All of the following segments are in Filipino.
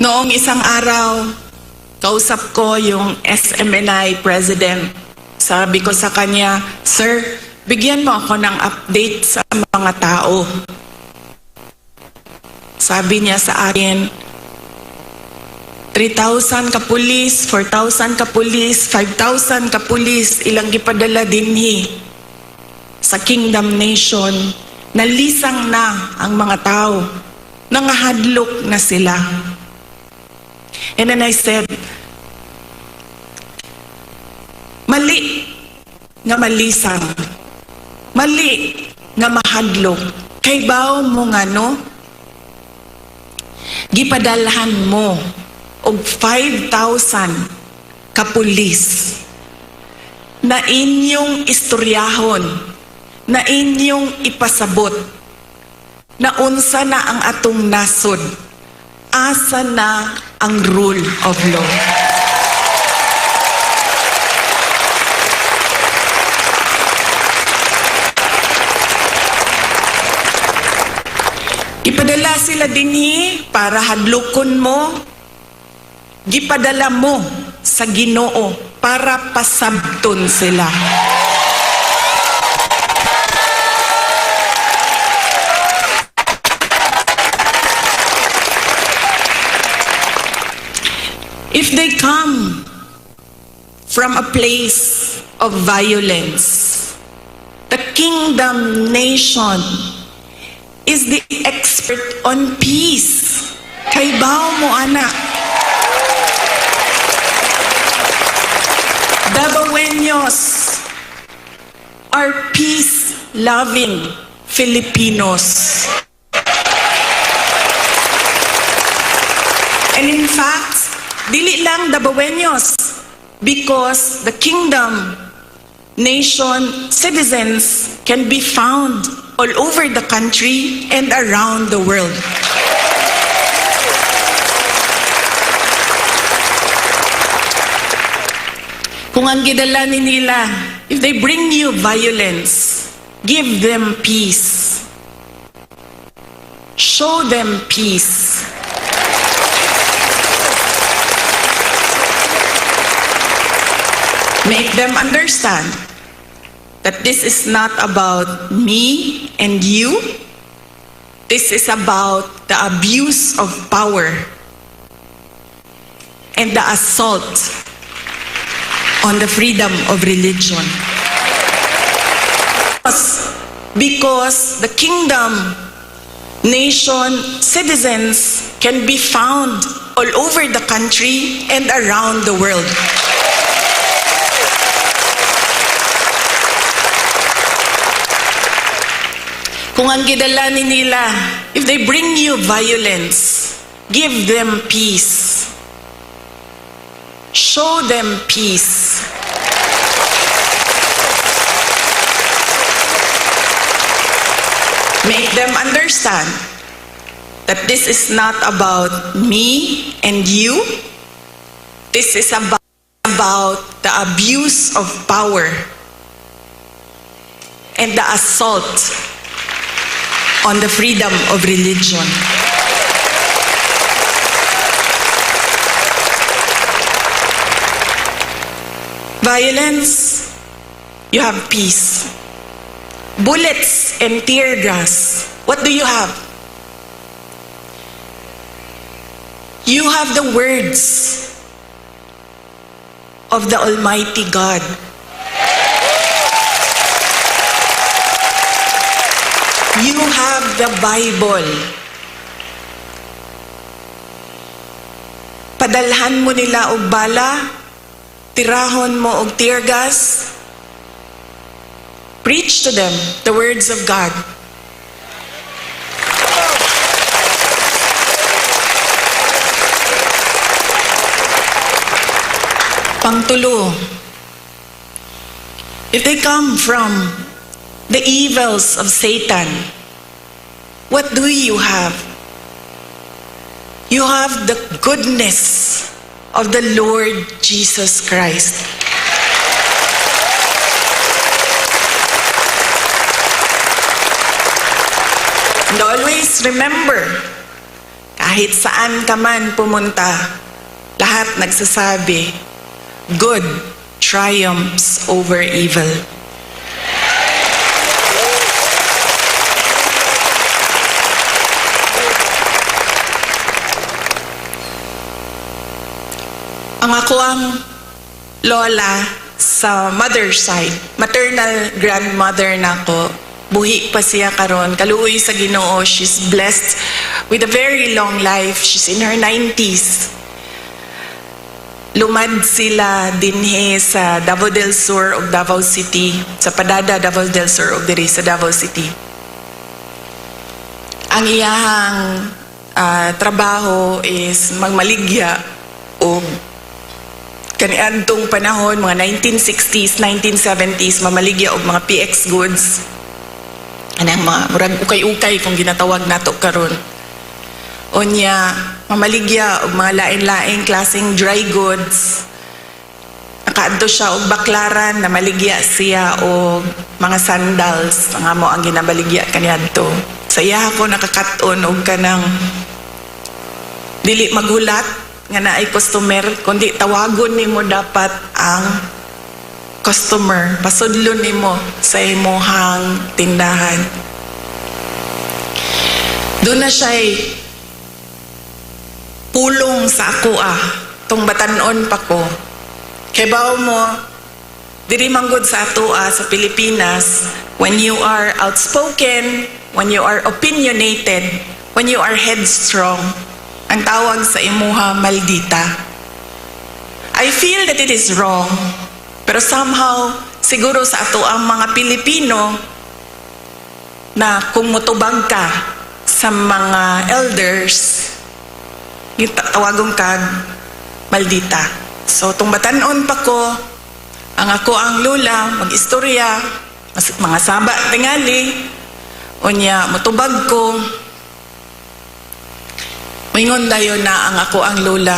Noong isang araw, kausap ko yung SMNI president. Sabi ko sa kanya, Sir, bigyan mo ako ng update sa mga tao. Sabi niya sa akin, 3,000 ka pulis, 4,000 ka pulis, 5,000 ka pulis, ilang gipadala dinhi sa Kingdom Nation. Nalisang na ang mga tao. Nangahadlok na sila. And then I said, mali nga malisang. Mali nga mahadlok. Kay bao mo nga no? Gipadalhan mo og 5,000 kapulis na inyong istoryahon, na inyong ipasabot, na unsa na ang atong nasod, asa na ang rule of law. Ipadala sila dinhi para hadlokon mo. Gipadala mo sa Ginoo para pasabton sila. If they come from a place of violence, the kingdom nation is the expert on peace. Kay bao mo anak. Dabawenyos are peace-loving Filipinos. And in fact, dili lang Dabawenyos because the kingdom nation citizens can be found all over the country and around the world. Kung ang gidala ni nila, if they bring you violence, give them peace. Show them peace. Make them understand that this is not about me and you. This is about the abuse of power and the assault on the freedom of religion. Because the kingdom, nation, citizens can be found all over the country and around the world. Kung ang gidala ni nila, if they bring you violence, give them peace. Show them peace. Make them understand that this is not about me and you. This is about, about the abuse of power and the assault on the freedom of religion. Violence, you have peace. Bullets and tear gas, what do you have? You have the words of the Almighty God. You have the Bible. Padalhan mo nila og bala, tirahon mo og tear gas. Preach to them the words of God. Pangtulo. If they come from the evils of Satan, what do you have? You have the goodness of the Lord Jesus Christ. And always remember, kahit saan ka man pumunta, lahat nagsasabi, good triumphs over evil. Ang lola sa mother side, maternal grandmother nako. Buhi pa siya karon, kaluoy sa Ginoo. She's blessed with a very long life. She's in her 90s. Lumad sila dinhe sa Davao del Sur of Davao City, sa Padada Davao del Sur of diri sa Davao City. Ang iyahang ah, trabaho is magmaligya o kaniadtong panahon, mga 1960s, 1970s, mamaligya og mga PX goods. Anang mga murag ukay-ukay kung ginatawag nato karon. Onya, mamaligya og mga lain-laing klaseng dry goods. Nakaadto siya og baklaran na maligya siya og mga sandals nga mo ang ginabaligya kaniadto. Sa iya ako nakakaton og kanang dili maghulat nga naay customer kundi tawagon nimo dapat ang customer. Pasudlon nimo sa imong tindahan. Doon na siya pulong sa ako ah. Tong batanon pa ko. Kay bao mo diri manggod sa ato ah, sa Pilipinas. When you are outspoken when you are opinionated when you are headstrong ang tawag sa imuha maldita. I feel that it is wrong, pero somehow, siguro sa ato ang mga Pilipino, na kung mutubag ka sa mga elders, yung tawagong kag maldita. So, tung batanon pa ko, ang ako ang lula, mag-istorya, mga saba tingali, unya, mutubag ko, Mingon dayon na ang ako ang lola.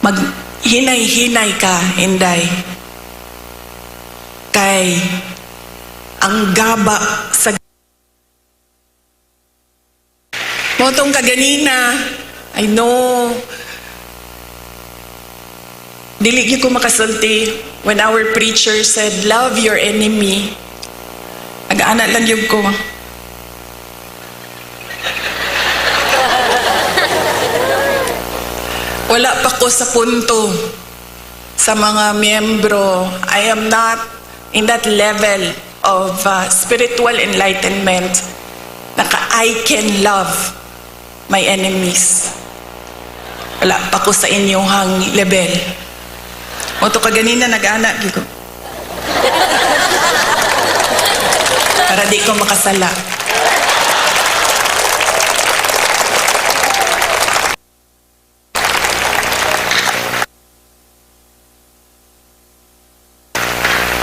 Mag hinay-hinay ka, Inday. Kay ang gaba sa Motong kaganina, I know, dili ko makasulti when our preacher said, love your enemy. Aga-ana lang yun ko. Wala pa ko sa punto sa mga miyembro. I am not in that level of uh, spiritual enlightenment na ka- I can love my enemies. Wala pa ko sa inyong level. O to kaganina nag-anak. Para di ko makasala.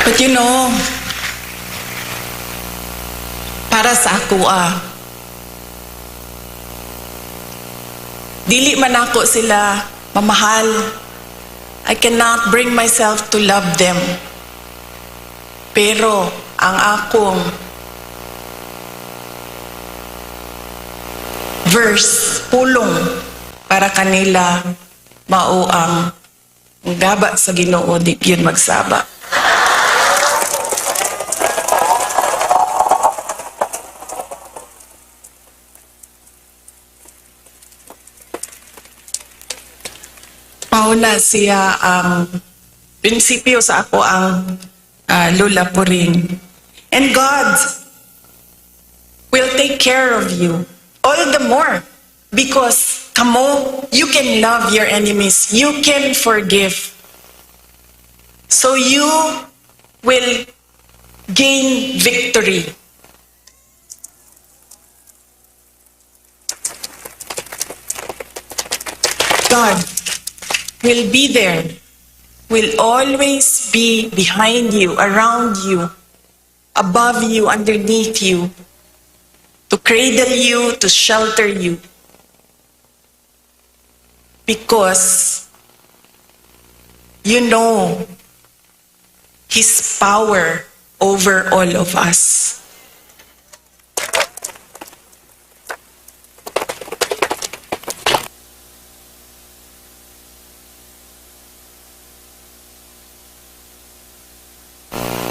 But you know, para sa ako ah, dili man ako sila mamahal. I cannot bring myself to love them. Pero ang akong verse, pulong para kanila mao ang gaba sa Ginoo di yun magsaba. Mauna siya ang prinsipyo sa ako ang ah, lula po rin. And God will take care of you all the more because kamo, you can love your enemies. You can forgive. So you will gain victory. God will be there, will always be behind you, around you, above you, underneath you, to cradle you, to shelter you. Because you know His power over all of us.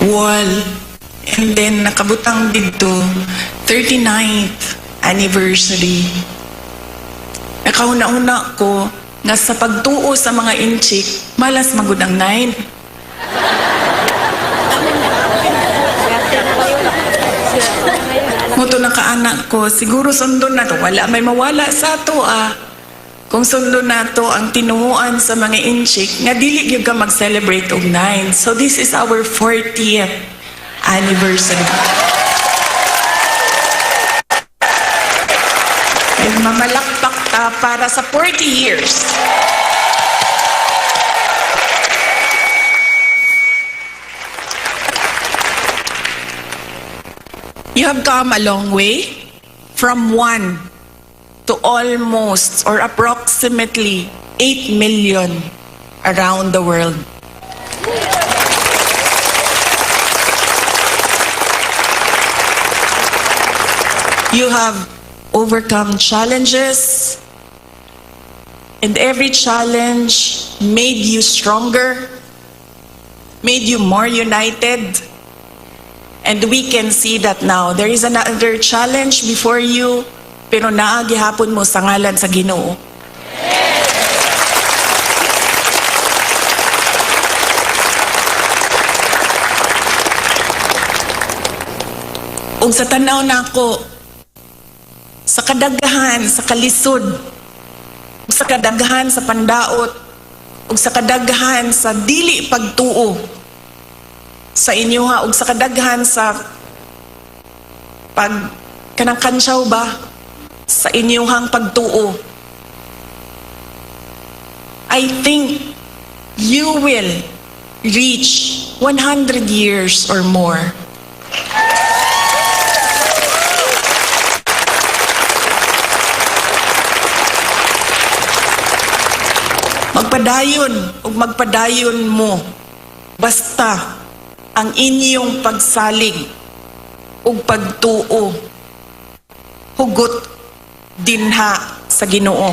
Wall. And then nakabutang dito 39th anniversary. Nakauna-una ko nga sa pagtuo sa mga inchik, malas magud ang nine. Muto na kaanak ko, siguro sundo na to. Wala may mawala sa to ah. Kung sundo na to ang tinuuan sa mga inchik, nga dili gyud ka mag-celebrate og nine. So this is our 40th anniversary. Ay, mamalakpak ta para sa 40 years. You have come a long way from one to almost or approximately 8 million around the world. You have overcome challenges, and every challenge made you stronger, made you more united. And we can see that now. There is another challenge before you, pero naagihapon mo sa ngalan sa Ginoo. Ug sa tanaw nako sa kadaghahan, sa kalisod, sa kadaghahan sa pandaot, ug sa kadaghahan sa dili pagtuo sa inyo ha ug sa kadaghan sa pag kanang kansyaw ba sa inyong pagtuo. I think you will reach 100 years or more. Magpadayon ug magpadayon mo basta ang inyong pagsalig ug pagtuo hugot dinha sa Ginoo.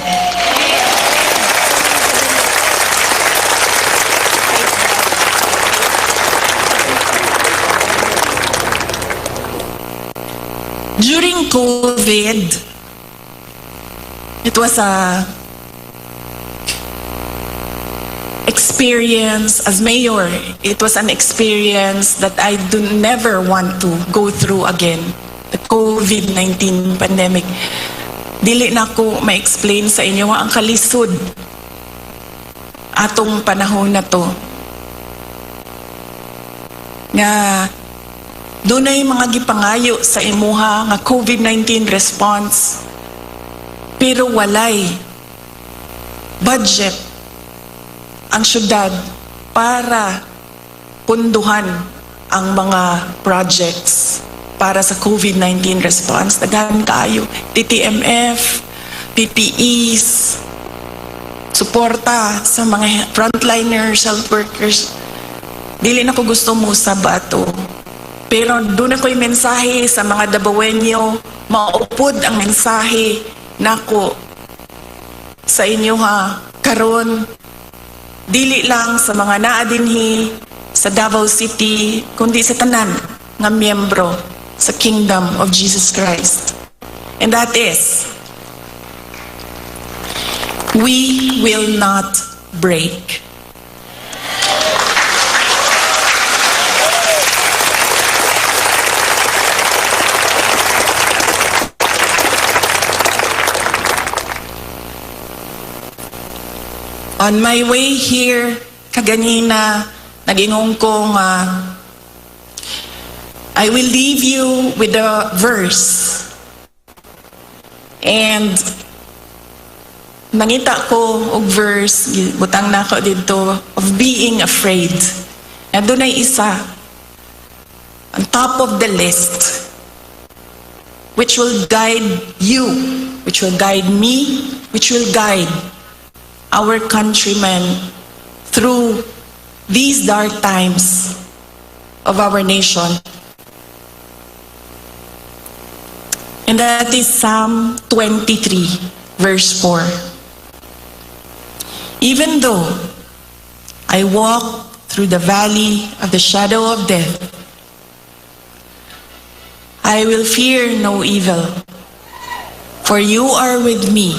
During COVID, it was a experience as mayor. It was an experience that I do never want to go through again. The COVID-19 pandemic. Dili na ko ma-explain sa inyo ang kalisod atong panahon na to. Nga dunay mga gipangayo sa imuha nga COVID-19 response pero walay budget ang syudad para punduhan ang mga projects para sa COVID-19 response. Daghan kaayo. TTMF, PPEs, suporta sa mga frontliners, health workers. Dili na ko gusto mo sa bato. Pero doon ako'y mensahe sa mga Dabawenyo, maupod ang mensahe nako sa inyo ha, karon dili lang sa mga naadinhi sa Davao City, kundi sa tanan nga miyembro sa Kingdom of Jesus Christ. And that is, we will not break. On my way here, kaganina, nagingong ko nga, ah, I will leave you with a verse. And nangita ko og verse, butang na ko dito, of being afraid. Na doon ay isa, on top of the list, which will guide you, which will guide me, which will guide our countrymen through these dark times of our nation. And that is Psalm 23, verse 4. Even though I walk through the valley of the shadow of death, I will fear no evil, for you are with me.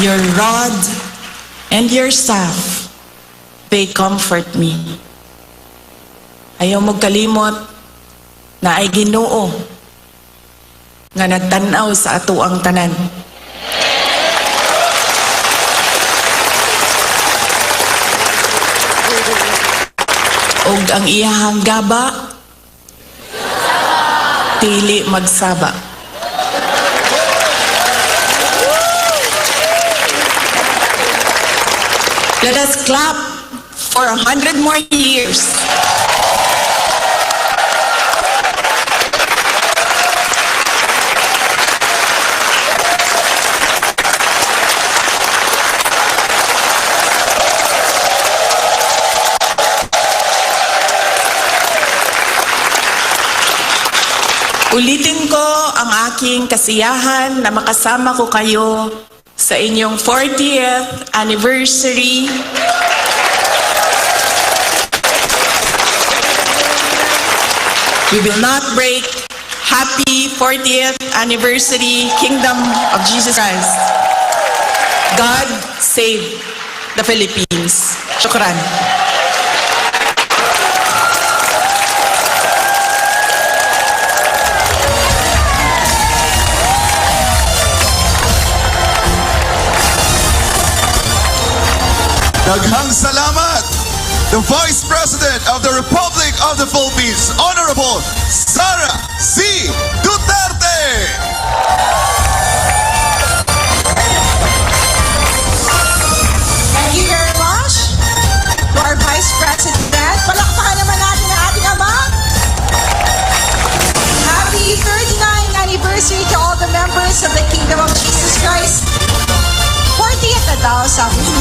Your rod and your staff, they comfort me. Ayaw mo kalimot na ay ginoo nga nagtanaw sa ato ang tanan. Og ang iyahang gaba, dili magsaba. Let us clap for a hundred more years. Ulitin ko ang aking kasiyahan na makasama ko kayo sa inyong 40th anniversary We will not break. Happy 40th anniversary, Kingdom of Jesus Christ. God save the Philippines. Shukran. Daghang salamat! The the Republic of the Philippines, Honorable Sara C. Duterte! Thank you very much to our Vice President. Palakpakan naman natin ang ating ama. Happy 39th anniversary to all the members of the Kingdom of Jesus Christ. 40th na daw, sabi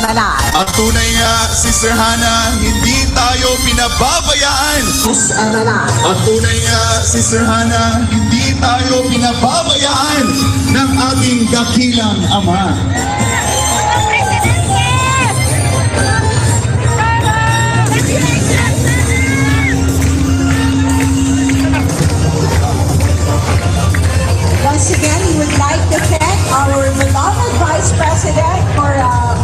SMNI. Ang tunay nga, Sister Hannah, hindi tayo pinababayaan. SMNI. Ang tunay nga, Sister Hannah, hindi tayo pinababayaan ng ating dakilang Ama. Once again, we would like to thank our beloved Vice President for uh,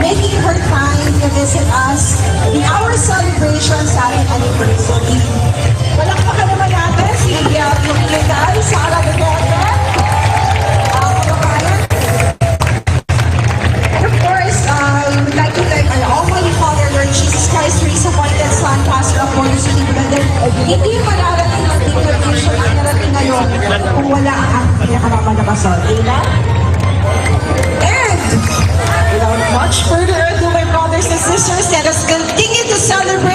making her time to visit us in our celebration sa ating anniversary. Palakpakan naman natin si Miguel Lumital, Sara Duterte, Jesus Christ, raise appointed Son, Pastor of Holy Spirit, and then, hindi pa ngayon kung wala ang pinakaramang na basol. Amen? And without much further ado, my brothers and sisters, let us continue to celebrate